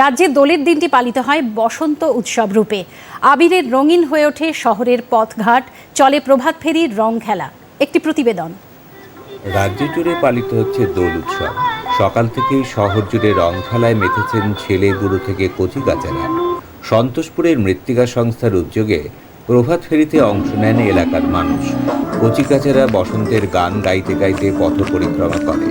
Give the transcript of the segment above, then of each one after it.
রাজ্যে দোলের দিনটি পালিত হয় বসন্ত উৎসব রূপে। আবিরের রঙিন হয়ে ওঠে শহরের পথঘাট, চলে প্রভাত ফেরির রং খেলা। একটি প্রতিবেদন। রাজ্য জুড়ে পালিত হচ্ছে দোল উৎসব। সকাল থেকেই শহর জুড়ে রং খেলায় মেতেছেন ছেলে বুড়ো থেকে কচি কাচারা। সন্তোষপুরের মৃত্তিকা সংস্থার উদ্যোগে প্রভাত ফেরিতে অংশ নেন এলাকার মানুষ। কচি কাচারা বসন্তের গান গাইতে গাইতে পথ পরিক্রমা করে।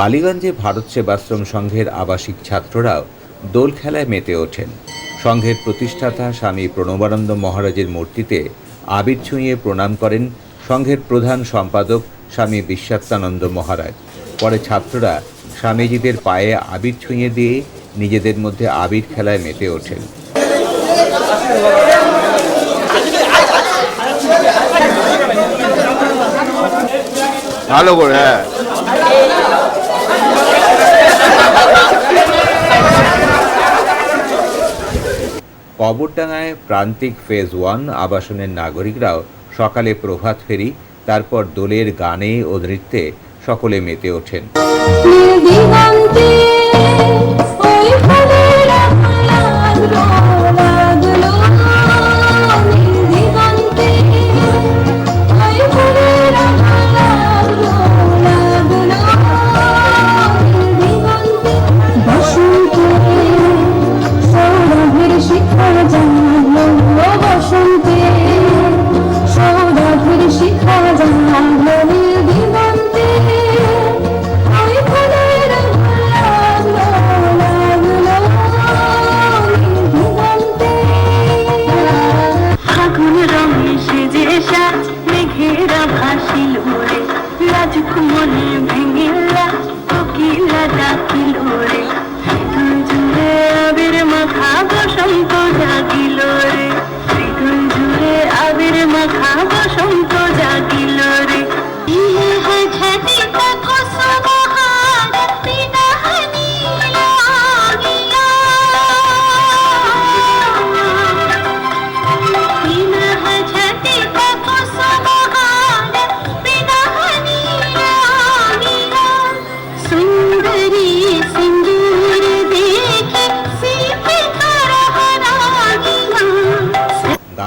বালিগঞ্জে ভারত সেবাশ্রম সংঘের আবাসিক ছাত্ররাও দোল খেলায় মেতে ওঠেন। সংঘের প্রতিষ্ঠাতা স্বামী প্রণবানন্দ মহারাজের মূর্তিতে আবির ছুঁয়ে প্রণাম করেন সংঘের প্রধান সম্পাদক স্বামী বিশ্বাত্মানন্দ মহারাজ। পরে ছাত্ররা স্বামীজিদের পায়ে আবির ছুঁয়ে দিয়ে নিজেদের মধ্যে আবির খেলায় মেতে ওঠেন। ভালো করে হ্যাঁ। কবরডাঙ্গায় প্রান্তিক ফেজ ওয়ান আবাসনের নাগরিকরাও সকালে প্রভাত ফেরি, তারপর দোলের গানে ও নৃত্যে সকলে মেতে ওঠেন। কোকিলা ডাকিল রে হৃদয় জুড়ে আবির মাখা বসন্ত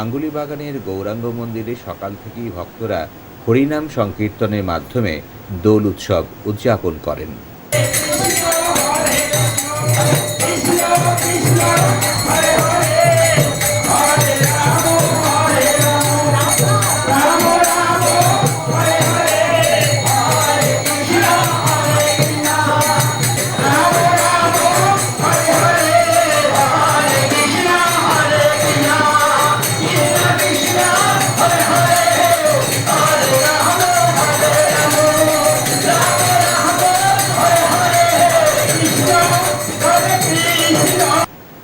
গাঙ্গুলি বাগানের গৌরাঙ্গ মন্দিরে সকাল থেকেই ভক্তরা হরিনাম সংকীর্তনের মাধ্যমে দোল উৎসব উদযাপন করেন।